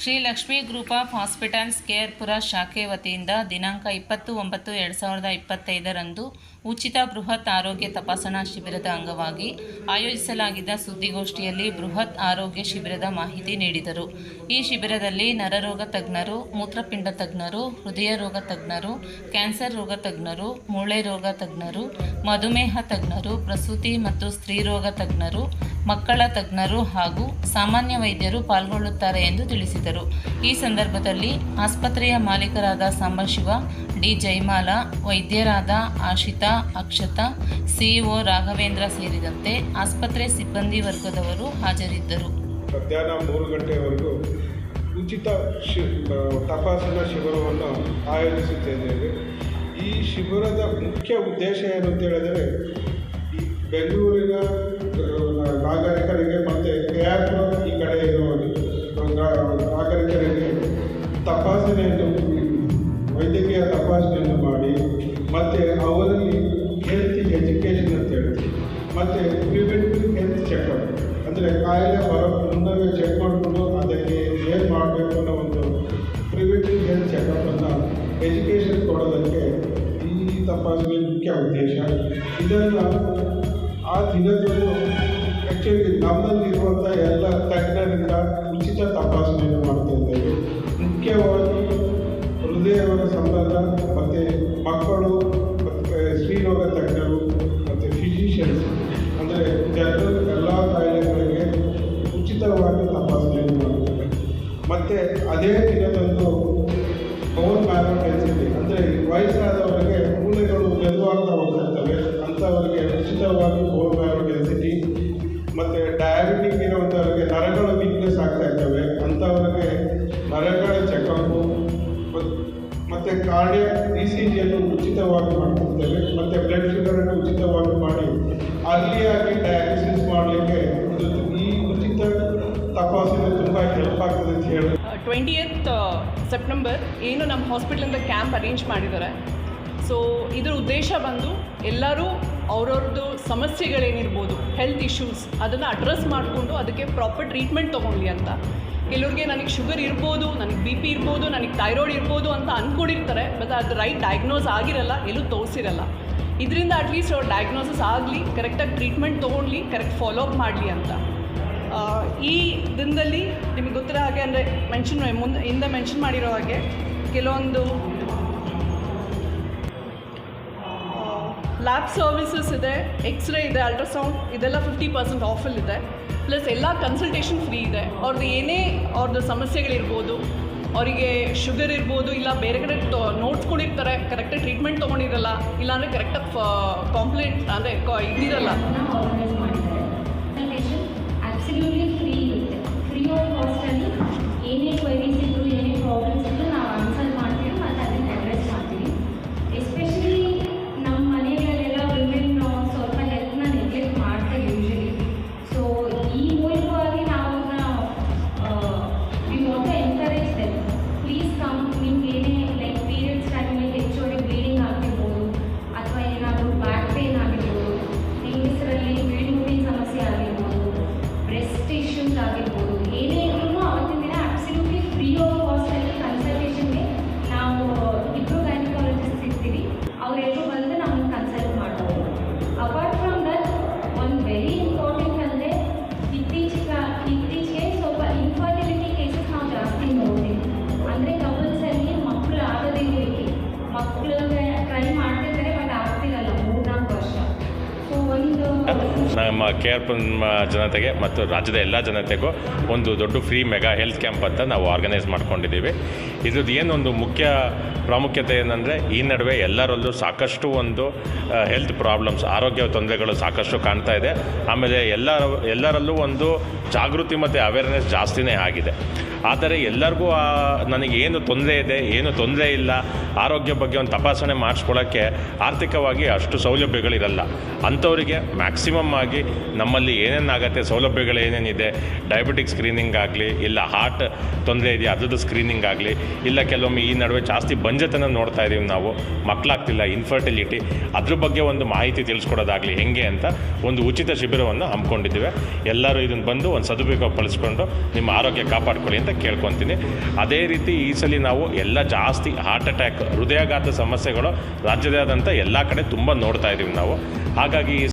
Shri Lakshmi group of hospitals Kerpura ಶಾಖೆ ವತಿಯಿಂದ ದಿನಾಂಕ ಇಪ್ಪತ್ತು ಒಂಬತ್ತು ಎರಡು ಸಾವಿರದ ಇಪ್ಪತ್ತೈದರಂದು ಉಚಿತ ಬೃಹತ್ ಆರೋಗ್ಯ ತಪಾಸಣಾ ಶಿಬಿರದ ಅಂಗವಾಗಿ ಆಯೋಜಿಸಲಾಗಿದ್ದ ಸುದ್ದಿಗೋಷ್ಠಿಯಲ್ಲಿ ಬೃಹತ್ ಆರೋಗ್ಯ ಶಿಬಿರದ ಮಾಹಿತಿ ನೀಡಿದರು. ಈ ಶಿಬಿರದಲ್ಲಿ ನರರೋಗ ತಜ್ಞರು, ಮೂತ್ರಪಿಂಡ ತಜ್ಞರು, ಹೃದಯ ರೋಗ ತಜ್ಞರು, ಕ್ಯಾನ್ಸರ್ ರೋಗ ತಜ್ಞರು, ಮೂಳೆ ರೋಗ ತಜ್ಞರು, ಮಧುಮೇಹ ತಜ್ಞರು, ಪ್ರಸೂತಿ ಮತ್ತು ಸ್ತ್ರೀರೋಗ ತಜ್ಞರು ಮಕ್ಕಳ ತಜ್ಞರು ಹಾಗೂ ಸಾಮಾನ್ಯ ವೈದ್ಯರು ಪಾಲ್ಗೊಳ್ಳುತ್ತಾರೆ ಎಂದು ತಿಳಿಸಿದರು. ಈ ಸಂದರ್ಭದಲ್ಲಿ ಆಸ್ಪತ್ರೆಯ ಮಾಲೀಕರಾದ ಸಾಂಬಶಿವ ಡಿ ಜೈಮಾಲ ವೈದ್ಯರಾದ ಆಶಿತಾ, ಅಕ್ಷತಾ, ಸಿಇಒ ರಾಘವೇಂದ್ರ ಸೇರಿದಂತೆ ಆಸ್ಪತ್ರೆ ಸಿಬ್ಬಂದಿ ವರ್ಗದವರು ಹಾಜರಿದ್ದರು. ಮಧ್ಯಾಹ್ನ ಮೂರು ಗಂಟೆವರೆಗೂ ಉಚಿತ ಶಿ ತಪಾಸಣಾ ಶಿಬಿರವನ್ನು ಆಯೋಜಿಸುತ್ತಿದ್ದೇವೆ. ಈ ಶಿಬಿರದ ಮುಖ್ಯ ಉದ್ದೇಶ ಏನು ಅಂತ ಹೇಳಿದರೆ ಬೆಂಗಳೂರಿನ ನಾಗರಿಕರಿಗೆ ಮತ್ತು ಕೆ ಆರ್ ಈ ಕಡೆ ಇರುವ ನಾ- ನಾಗರಿಕರಿಗೆ ತಪಾಸಣೆಯನ್ನು ವೈದ್ಯಕೀಯ ತಪಾಸಣೆಯನ್ನು ಮಾಡಿ, ಮತ್ತು ಅವರಲ್ಲಿ ಹೆಲ್ತ್ ಎಜುಕೇಷನ್ ಅಂತ ಹೇಳ್ತೀವಿ. ಮತ್ತು ಪ್ರಿವೆಂಟಿವ್ ಹೆಲ್ತ್ ಚೆಕಪ್ ಅಂದರೆ ಕಾಯಿಲೆ ಬರೋ ಮುನ್ನವೇ ಚೆಕ್ ಮಾಡಿಕೊಂಡು ಅದಕ್ಕೆ ಏನು ಮಾಡಬೇಕು ಅನ್ನೋ ಒಂದು ಪ್ರಿವೆಂಟಿವ್ ಹೆಲ್ತ್ ಚೆಕಪ್ಪನ್ನು ಎಜುಕೇಷನ್ ಕೊಡೋದಕ್ಕೆ ಈ ತಪಾಸಣೆ ಮುಖ್ಯ ಉದ್ದೇಶ. ಇದನ್ನು ಆ ದಿನದಂದು ಆ್ಯಕ್ಚುಲಿ ನಮ್ಮಲ್ಲಿರುವಂಥ ಎಲ್ಲ ತಜ್ಞರಿಂದ ಉಚಿತ ತಪಾಸಣೆಯನ್ನು ನರಗಳ ಚೆಕಪ್ಪು ಮತ್ತು ಕಾರ್ಡಿಯ ಇ ಸಿ ಜಿಯನ್ನು ಉಚಿತವಾಗಿ ಮಾಡಿಕೊಡ್ತೇವೆ, ಮತ್ತು ಬ್ಲಡ್ ಶುಗರನ್ನು ಉಚಿತವಾಗಿ ಮಾಡಿ ಅರ್ಲಿಯಾಗಿ ಡಯಾಲಿಸಿಸ್ ಮಾಡಲಿಕ್ಕೆ ಈ ಉಚಿತ ತಪಾಸಣೆ ತುಂಬ ಹೆಲ್ಪ್ ಆಗ್ತದೆ ಅಂತ ಹೇಳಿ. ಟ್ವೆಂಟಿ ಏತ್ ಸೆಪ್ಟೆಂಬರ್ ಏನು ನಮ್ಮ ಹಾಸ್ಪಿಟ್ಲಿಂದ ಕ್ಯಾಂಪ್ ಅರೇಂಜ್ ಮಾಡಿದ್ದಾರೆ. ಸೊ ಇದರ ಉದ್ದೇಶ ಬಂದು ಎಲ್ಲರೂ ಅವ್ರವ್ರದ್ದು ಸಮಸ್ಯೆಗಳೇನಿರ್ಬೋದು ಹೆಲ್ತ್ ಇಶ್ಯೂಸ್ ಅದನ್ನು ಅಡ್ರೆಸ್ ಮಾಡಿಕೊಂಡು ಅದಕ್ಕೆ ಪ್ರಾಪರ್ ಟ್ರೀಟ್ಮೆಂಟ್ ತೊಗೊಳ್ಳಿ ಅಂತ. ಕೆಲವ್ರಿಗೆ ನನಗೆ ಶುಗರ್ ಇರ್ಬೋದು ಬಿ ಪಿ ಇರ್ಬೋದು, ನನಗೆ ಥೈರಾಯ್ಡ್ ಇರ್ಬೋದು ಅಂತ ಅಂದ್ಕೊಂಡಿರ್ತಾರೆ ಬಟ್ ಅದು ರೈಟ್ ಡಯಾಗ್ನೋಸ್ ಆಗಿರಲ್ಲ, ಎಲ್ಲೂ ತೋರಿಸಿರಲ್ಲ. ಇದರಿಂದ ಅಟ್ಲೀಸ್ಟ್ ಅವ್ರ ಡಯಾಗ್ನೋಸಿಸ್ ಆಗಲಿ ಕರೆಕ್ಟಾಗಿ ಟ್ರೀಟ್ಮೆಂಟ್ ತೊಗೊಳ್ಲಿ ಕರೆಕ್ಟ್ ಫಾಲೋಅಪ್ ಮಾಡಲಿ ಅಂತ. ಈ ದಿನದಲ್ಲಿ ನಿಮಗೆ ಗೊತ್ತಿರೋ ಹಾಗೆ ಅಂದರೆ ಮೆನ್ಷನ್ ಮುಂದೆ ಹಿಂದೆ ಮೆನ್ಷನ್ ಮಾಡಿರೋ ಹಾಗೆ, ಕೆಲವೊಂದು ಲ್ಯಾಬ್ ಸರ್ವಿಸಸ್ ಇದೆ ಎಕ್ಸ್ರೇ ಇದೆ ಅಲ್ಟ್ರಾಸೌಂಡ್ ಇದೆಲ್ಲ ಫಿಫ್ಟಿ ಪರ್ಸೆಂಟ್ ಆಫಲ್ಲಿದೆ ಪ್ಲಸ್ ಎಲ್ಲ ಕನ್ಸಲ್ಟೇಷನ್ ಫ್ರೀ ಇದೆ. ಅವ್ರದ್ದು ಏನೇ ಅವ್ರದ್ದು ಸಮಸ್ಯೆಗಳಿರ್ಬೋದು ಅವರಿಗೆ ಶುಗರ್ ಇರ್ಬೋದು, ಇಲ್ಲ ಬೇರೆ ಕಡೆ ನೋಡ್ಸ್ಕೊಂಡಿರ್ತಾರೆ ಕರೆಕ್ಟಾಗಿ ಟ್ರೀಟ್ಮೆಂಟ್ ತೊಗೊಂಡಿರಲ್ಲ, ಇಲ್ಲಾಂದರೆ ಕರೆಕ್ಟಾಗಿ ಕಾಂಪ್ಲೇಂಟ್ ಅಂದರೆ ಇದಿರಲ್ಲ ನಮ್ಮ ಕೆ ಆರ್ ಜನತೆಗೆ ಮತ್ತು ರಾಜ್ಯದ ಎಲ್ಲ ಜನತೆಗೂ ಒಂದು ದೊಡ್ಡ ಫ್ರೀ ಮೆಗಾ ಹೆಲ್ತ್ ಕ್ಯಾಂಪ್ ಅಂತ ನಾವು ಆರ್ಗನೈಸ್ ಮಾಡ್ಕೊಂಡಿದ್ದೀವಿ. ಇದ್ರದ್ದು ಏನೊಂದು ಮುಖ್ಯ ಪ್ರಾಮುಖ್ಯತೆ ಏನಂದರೆ ಈ ನಡುವೆ ಎಲ್ಲರಲ್ಲೂ ಸಾಕಷ್ಟು ಒಂದು ಹೆಲ್ತ್ ಪ್ರಾಬ್ಲಮ್ಸ್ ಆರೋಗ್ಯ ತೊಂದರೆಗಳು ಸಾಕಷ್ಟು ಕಾಣ್ತಾ ಇದೆ. ಆಮೇಲೆ ಎಲ್ಲ ಎಲ್ಲರಲ್ಲೂ ಒಂದು ಜಾಗೃತಿ ಮತ್ತು ಅವೇರ್ನೆಸ್ ಜಾಸ್ತಿನೇ ಆಗಿದೆ. ಆದರೆ ಎಲ್ಲರಿಗೂ ನನಗೆ ಏನು ತೊಂದರೆ ಇದೆ, ಏನು ತೊಂದರೆ ಇಲ್ಲ, ಆರೋಗ್ಯ ಬಗ್ಗೆ ಒಂದು ತಪಾಸಣೆ ಮಾಡಿಸ್ಕೊಳ್ಳೋಕ್ಕೆ ಆರ್ಥಿಕವಾಗಿ ಅಷ್ಟು ಸೌಲಭ್ಯಗಳಿರಲ್ಲ. ಅಂಥವರಿಗೆ ಮ್ಯಾಕ್ಸಿಮಮ್ ಆಗಿ ನಮ್ಮಲ್ಲಿ ಏನೇನಾಗತ್ತೆ ಸೌಲಭ್ಯಗಳು ಏನೇನಿದೆ ಡಯಾಬಿಟಿಕ್ ಸ್ಕ್ರೀನಿಂಗ್ ಆಗಲಿ, ಇಲ್ಲ ಹಾರ್ಟ್ ತೊಂದರೆ ಇದೆಯಾ, ಅದ್ರದ್ದು ಸ್ಕ್ರೀನಿಂಗ್ ಆಗಲಿ, ಇಲ್ಲ ಕೆಲವೊಮ್ಮೆ ಈ ನಡುವೆ ಜಾಸ್ತಿ ಬಂಜತನ ನೋಡ್ತಾ ಇದ್ದೀವಿ ನಾವು, ಮಕ್ಕಳಾಗ್ತಿಲ್ಲ ಇನ್ಫರ್ಟಿಲಿಟಿ ಅದ್ರ ಬಗ್ಗೆ ಒಂದು ಮಾಹಿತಿ ತಿಳಿಸ್ಕೊಡೋದಾಗಲಿ ಹೆಂಗೆ ಅಂತ ಒಂದು ಉಚಿತ ಶಿಬಿರವನ್ನು ಹಮ್ಮಿಕೊಂಡಿದ್ದೇವೆ. ಎಲ್ಲರೂ ಇದನ್ನು ಬಂದು ಒಂದು ಸದುಪಯೋಗ ಪಡಿಸ್ಕೊಂಡು ನಿಮ್ಮ ಆರೋಗ್ಯ ಕಾಪಾಡ್ಕೊಳ್ಳಿ ಅಂತ ಕೇಳ್ಕೊತೀನಿ. ಅದೇ ರೀತಿ ಈ ಸಲ ನಾವು ಎಲ್ಲ ಜಾಸ್ತಿ ಹಾರ್ಟ್ ಅಟ್ಯಾಕ್ ಹೃದಯಾಘಾತ ಸಮಸ್ಯೆಗಳು ರಾಜ್ಯದಾದಂಥ ಎಲ್ಲ ಕಡೆ ತುಂಬ ನೋಡ್ತಾ ಇದ್ದೀವಿ ನಾವು. ಹಾಗಾಗಿ